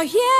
Oh, yeah.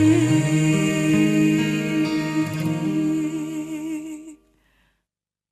you.